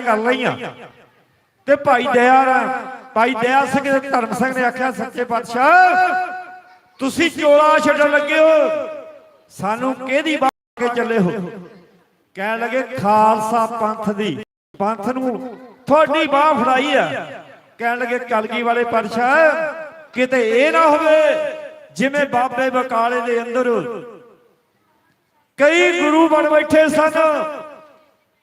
ਕਰ ਲਈਆਂ? ਤੇ ਭਾਈ ਦਇਆ ਭਾਈ ਦਇਆ ਸਿੰਘ ਤੇ ਧਰਮ ਸਿੰਘ ਨੇ ਆਖਿਆ, ਸੱਚੇ ਪਾਤਸ਼ਾਹ, ਤੁਸੀਂ ਚੋਲਾ ਛੱਡਣ ਲੱਗੇ ਹੋ। ਸਾਨੂੰ ਕਿਹਦੀ ਬਾਤ ਕੇ ਚੱਲੇ ਹੋ? ਕਹਿਣ ਲੱਗੇ, ਖਾਲਸਾ ਪੰਥ ਦੀ, ਪੰਥ ਨੂੰ ਤੁਹਾਡੀ ਬਾਹ ਫੜਾਈ ਆ। ਕਹਿਣ ਲੱਗੇ ਕਲਗੀ ਵਾਲੇ ਪਾਤਸ਼ਾਹ, ਕਿਤੇ ਇਹ ਨਾ ਹੋਵੇ, ਜਿਵੇਂ ਬਾਬੇ ਬਕਾਲੇ ਦੇ ਅੰਦਰ ਕਈ ਗੁਰੂ ਬਣ ਬੈਠੇ ਸਨ।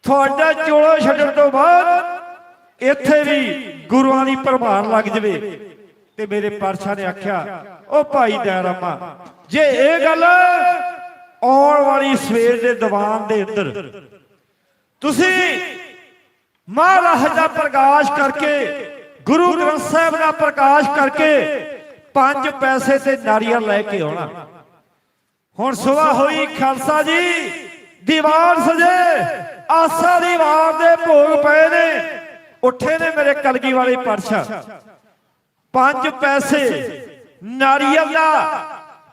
ਤੁਹਾਡਾ ਚੋਲਾ ਛੱਡਣ ਤੋਂ ਬਾਅਦ ਇੱਥੇ ਵੀ ਗੁਰੂਆਂ ਦੀ ਪ੍ਰਮਾਨ ਲੱਗ ਜਵੇ। ਤੇ ਮੇਰੇ ਪਾਤਸ਼ਾਹ ਨੇ ਆਖਿਆ, ਉਹ ਭਾਈ ਦਇਆਰਾਮਾ, ਜੇ ਇਹ ਗੱਲ ਆਉਣ ਵਾਲੀ ਸਵੇਰ ਦੇ ਦੀਵਾਨ ਦੇ ਅੰਦਰ ਤੁਸੀਂ ਮਹਾਰਾਜ ਦਾ ਪ੍ਰਕਾਸ਼ ਕਰਕੇ, ਗੁਰੂ ਗ੍ਰੰਥ ਸਾਹਿਬ ਦਾ ਪ੍ਰਕਾਸ਼ ਕਰਕੇ ਪੰਜ ਪੈਸੇ ਤੇ ਨਾਰੀਅਲ ਲੈ ਕੇ ਆਉਣਾ। ਹੁਣ ਸੁਬਾ ਹੋਈ ਖਾਲਸਾ ਜੀ ਦੀਵਾਨ ਸਜੇ, ਆਸਾ ਦੀ ਵਾਰ ਦੇ ਭੋਗ ਪਏ ਨੇ। ਉੱਠੇ ਨੇ ਮੇਰੇ ਕਲਗੀ ਵਾਲੇ ਪਾਤਸ਼ਾਹ ਪੰਜ ਪੈਸੇ ਨਾਰੀਅਲ ਦਾ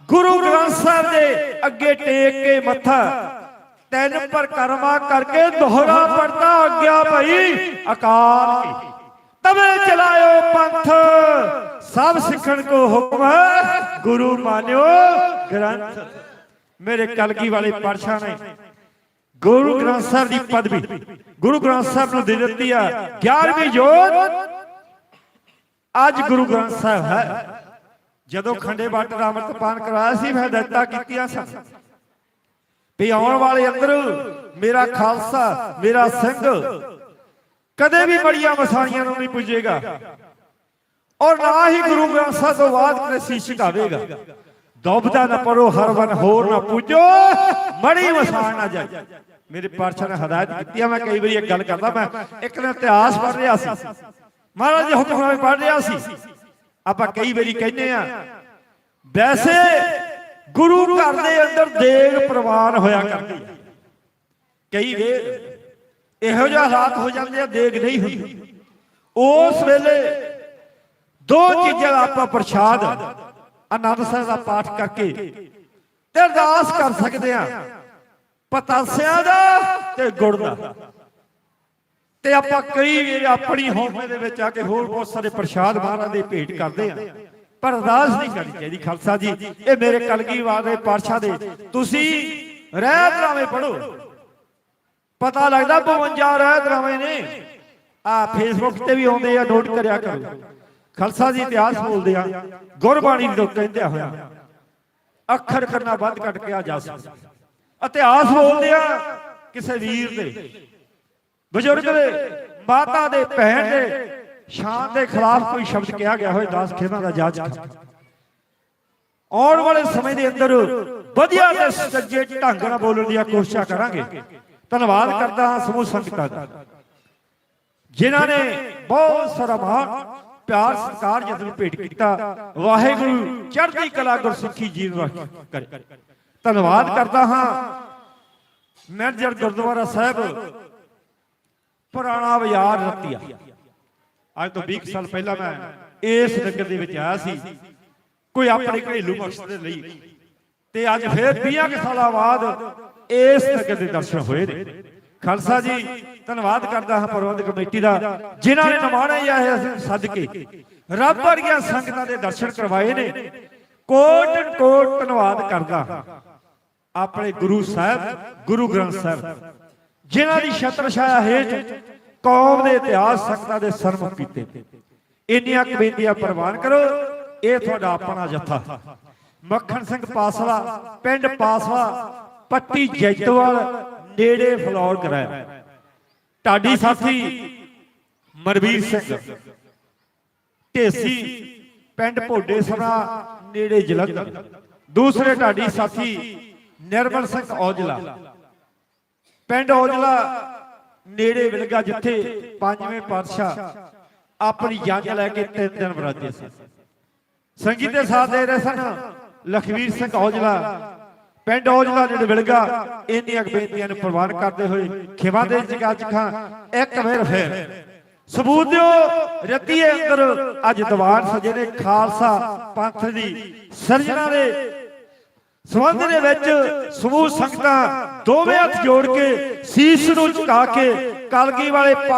ਗੁਰੂ ਗ੍ਰੰਥ ਸਾਹਿਬ ਦੇ ਅੱਗੇ ਟੇਕ ਕੇ ਮੱਥਾ। ਤਿੰਨ ਪਰਕਰਮਾ ਕਰਕੇ ਦੋਹਰਾ ਪੜਦਾ ਆਗਿਆ ਭਈ ਅਕਾਲ ਕੀ। ਤਵੇ ਚਲਾਇਓ ਪੰਥ। ਸਭ ਸਿੱਖਣ ਕੋ ਹੁਕਮ ਗੁਰੂ ਮਾਨਿਓ ਗ੍ਰੰਥ। ਮੇਰੇ ਕਲਗੀ ਵਾਲੇ ਪਰਸ਼ਾ ਨੇ ਗੁਰੂ ਗ੍ਰੰਥ ਸਾਹਿਬ ਦੀ ਪਦਵੀ। ਗੁਰੂ ਗ੍ਰੰਥ ਸਾਹਿਬ ਨੂੰ ਦੇ ਦਿੱਤੀ ਆ 11ਵੀਂ ਜੋਤ। ਅੱਜ ਗੁਰੂ ਗ੍ਰੰਥ ਸਾਹਿਬ ਹੈ। ਜਦੋਂ ਖੰਡੇ ਬਾਟ ਦਾ ਅੰਮ੍ਰਿਤ ਪਾਨ ਕਰਵਾਇਆ ਸੀ, ਮੈਂ ਹਦਾਇਤਾਂ ਕੀਤੀਆਂ ਸਨ। ਵੀ ਆਉਣ ਵਾਲੇ ਅੰਦਰ ਮੇਰਾ ਖਾਲਸਾ, ਮੇਰਾ ਸਿੰਘ ਕਦੇ ਵੀ ਬੜੀਆਂ ਮਸਾਣੀਆਂ ਨੂੰ ਨਹੀਂ ਪੁੱਜੇਗਾ। ਔਰ ਨਾ ਹੀ ਗੁਰੂ ਗ੍ਰੰਥ ਸਾਹਿਬ ਤੋਂ ਬਾਅਦ ਕਦੇ ਸੀਸ ਝੁਕਾਵੇਗਾ ਦੁਬਦਾ ਨਾ ਪਰੋ ਹਰ ਵਨ ਹੋਰ ਨਾ ਪੂਜੋ। ਮੜੀ ਮਸਾਣ ਮੇਰੇ ਪਾਤਸ਼ਾਹ ਨੇ ਹਦਾਇਤ ਕੀਤੀ ਆ, ਮੈਂ ਕਈ ਵਾਰੀ ਇੱਕ ਗੱਲ ਕਰਦਾ ਮੈਂ ਇੱਕ ਦਿਨ ਇਤਿਹਾਸ ਪੜ੍ਹ ਰਿਹਾ ਸੀ। ਮਹਾਰਾਜ ਦੇ ਹੁਕਮਨਾਮੇ ਪੜ੍ਹ ਰਿਹਾ ਸੀ। ਆਪਾਂ ਕਈ ਵਾਰੀ ਕਹਿੰਦੇ ਆ, ਵੈਸੇ ਗੁਰੂ ਘਰ ਦੇ ਅੰਦਰ ਦੇਗ ਪ੍ਰਵਾਨ ਹੋਇਆ ਕਰਦੀ ਕਈ ਵੇਰ ਇਹੋ ਜਿਹਾ ਹਾਲਾਤ ਹੋ ਜਾਂਦੇ ਆ, ਦੇਗ ਨਹੀਂ ਹੁੰਦੀ। ਉਸ ਵੇਲੇ ਦੋ ਚੀਜ਼ਾਂ ਦਾ ਆਪਾਂ ਪ੍ਰਸ਼ਾਦ ਆਨੰਦ ਸਾਹਿਬ ਦਾ ਪਾਠ ਕਰਕੇ ਤੇ ਅਰਦਾਸ ਕਰ ਸਕਦੇ ਆ ਪਤਾਸਿਆਂ ਦਾ ਤੇ ਗੁੜ ਦਾ ਤੇ ਆਪਾਂ ਕਈ ਆਪਣੀ ਹਉਮੈ ਦੇ ਵਿੱਚ ਆ ਕੇ ਹੋਰ ਬਹੁਤ ਸਾਰੇ ਪ੍ਰਸ਼ਾਦ ਮਹਾਰਾਜ ਦੇ ਭੇਟ ਕਰਦੇ ਆ ਪਰ ਅਰਦਾਸ ਨਹੀਂ ਕਰਨੀ ਚਾਹੀਦੀ, ਖਾਲਸਾ ਜੀ, ਇਹ ਮੇਰੇ ਕਲਗੀ ਦੇ ਪਾਤਸ਼ਾਹ ਦੇ। ਤੁਸੀਂ ਰਹਿ ਦਰਾਵੇਂ ਪੜੋ ਪਤਾ ਲੱਗਦਾ 52 ਰਹਿ ਦਰਾਵੇਂ ਨੇ। ਆ ਫੇਸਬੁੱਕ ਤੇ ਵੀ ਆਉਂਦੇ ਆ ਨੋਟ ਕਰਿਆ ਕਰੋ। ਖਾਲਸਾ ਜੀ ਇਤਿਹਾਸ ਬੋਲਦੇ ਆ, ਗੁਰਬਾਣੀ ਨੂੰ ਕਹਿੰਦੇ ਹੋਇਆ। ਅੱਖਰ ਕਰਨਾ ਬੰਦ ਕੱਟ ਕੇ ਆ ਜਾ ਸਕਦਾ। ਇਤਿਹਾਸ ਬੋਲਦੇ ਆ ਕਿਸੇ ਵੀਰ ਦੇ। ਬਜ਼ੁਰਗ ਦੇ, ਮਾਤਾ ਦੇ, ਭੈਣ ਦੇ, ਸ਼ਾਨ ਦੇ ਖਿਲਾਫ ਕੋਈ ਸ਼ਬਦ ਕਿਹਾ ਗਿਆ ਹੋਵੇ ਦਾਸ ਖੇਮਾਂ ਦਾ ਜਾਜ ਆਉਣ ਵਾਲੇ ਸਮੇਂ ਦੇ ਅੰਦਰ ਵਧੀਆ ਤੇ ਸੱਜੇ ਢੰਗ ਨਾਲ ਬੋਲਣ ਦੀਆਂ ਕੋਸ਼ਿਸ਼ਾਂ ਕਰਾਂਗੇ। ਧੰਨਵਾਦ ਕਰਦਾ ਹਾਂ ਸਮੂਹ ਸੰਗਤਾਂ ਦਾ। ਜਿਨ੍ਹਾਂ ਨੇ ਬਹੁਤ ਸਾਰਾ ਪਿਆਰ ਸਤਿਕਾਰ ਜਦੋਂ ਭੇਟ ਕੀਤਾ, ਵਾਹਿਗੁਰੂ ਚੜ੍ਹਦੀ ਕਲਾ ਗੁਰਸਿੱਖੀ ਜੀਵਨ ਕਰੇ। ਧੰਨਵਾਦ ਕਰਦਾ ਹਾਂ ਮੈਨੇਜਰ ਗੁਰਦੁਆਰਾ ਸਾਹਿਬ, ਪੁਰਾਣਾ ਬਾਜ਼ਾਰ ਰਤੀਆ। ਅੱਜ ਤੋਂ 20 ਸਾਲ ਪਹਿਲਾਂ ਮੈਂ ਇਸ ਨਗਰ ਦੇ ਵਿੱਚ ਆਇਆ ਸੀ। ਕੋਈ ਆਪਣੇ ਘਰੇਲੂ ਮਕਸਦ ਦੇ ਲਈ। ਤੇ ਅੱਜ ਫੇਰ 20 ਕੁ ਸਾਲਾਂ ਬਾਅਦ ਇਸ ਨਗਰ ਦੇ ਦਰਸ਼ਨ ਹੋਏ ਨੇ। ਖਾਲਸਾ ਜੀ, ਧੰਨਵਾਦ ਕਰਦਾ ਹਾਂ ਪ੍ਰਬੰਧਕ ਕਮੇਟੀ ਦਾ, ਜਿਨ੍ਹਾਂ ਨੇ ਨਿਮਾਣੇ ਇਹ ਸੱਦ ਕੇ। ਰੱਬ ਵਰਗੀਆਂ ਸੰਗਤਾਂ ਦੇ ਦਰਸ਼ਨ ਕਰਵਾਏ ਨੇ। ਕੋਟ ਕੋਟ ਧੰਨਵਾਦ ਕਰਦਾ ਆਪਣੇ ਗੁਰੂ ਸਾਹਿਬ, ਗੁਰੂ ਗ੍ਰੰਥ ਸਾਹਿਬ, ਜਿਨ੍ਹਾਂ ਦੀ ਛਤਰ ਛਾਇਆ ਹੇਠ ਕੌਮ ਦੇ ਇਤਿਹਾਸ ਸੰਗਤਾਂ ਦੇ ਸਰਮ ਕੀਤੇ। ਇੰਨੀਆਂ ਕਬੀਲੀਆਂ ਪ੍ਰਵਾਨ ਕਰੋ, ਇਹ ਤੁਹਾਡਾ ਆਪਣਾ ਜੱਥਾ। ਮੱਖਣ ਸਿੰਘ ਪਾਸਵਾ, ਪਿੰਡ ਪਾਸਵਾ, ਪੱਟੀ ਜੈਤਵਾਲ ਨੇੜੇ ਫਲੌਰ ਕਰਾਇਆ। ਢਾਡੀ ਸਾਥੀ ਮਰਵੀਰ ਸਿੰਘ। ਢੇਸੀ ਪਿੰਡ ਭੋਡੇ ਸਭਾ ਨੇੜੇ ਜਲੰਧਰ ਦੂਸਰੇ ਢਾਡੀ ਸਾਥੀ ਨਿਰਮਲ ਸਿੰਘ ਔਜਲਾ। ਪਿੰਡ ਔਜਲਾ ਨੇੜੇ ਵਿਲਗਾ ਜਿੱਥੇ ਪੰਜਵੇਂ ਪਾਤਸ਼ਾਹ ਆਪਣੀ ਜੰਗ ਲੈ ਕੇ ਤਿੰਨ ਦਿਨ ਬਰਾਜੇ ਸੀ ਸੰਗੀਤ ਦੇ ਸਾਥ ਦੇ ਰਹੇ ਸਨ ਲਖਵੀਰ ਸਿੰਘ ਔਜਲਾ। ਪਿੰਡ ਔਜਲਾ ਨੇੜੇ ਵਿਲਗਾ ਇੰਨੀਆਂ ਬੇਨਤੀਆਂ ਨੂੰ ਪ੍ਰਵਾਨ ਕਰਦੇ ਹੋਏ ਖਿਵਾ ਦੇ ਜਗਾ ਚਖਾਂ ਇੱਕ ਵਾਰ ਫੇਰ ਸਬੂਤ ਦਿਓ, ਰਤੀਏ ਅੰਦਰ ਅੱਜ ਦੀਵਾਨ ਸਜੇ ਨੇ ਖਾਲਸਾ ਪੰਥ ਦੀ ਸਿਰਜਣਾ ਦੇ ਸਬੰਧ ਦੇ ਵਿੱਚ ਸਮੂਹ ਸੰਗਤਾਂ ਦੋਵੇਂ ਹੱਥ ਜੋੜ ਕੇ ਸੀਸ ਨੂੰ ਝੁਕਾ ਕੇ ਕਲਗੀ ਵਾਲੇ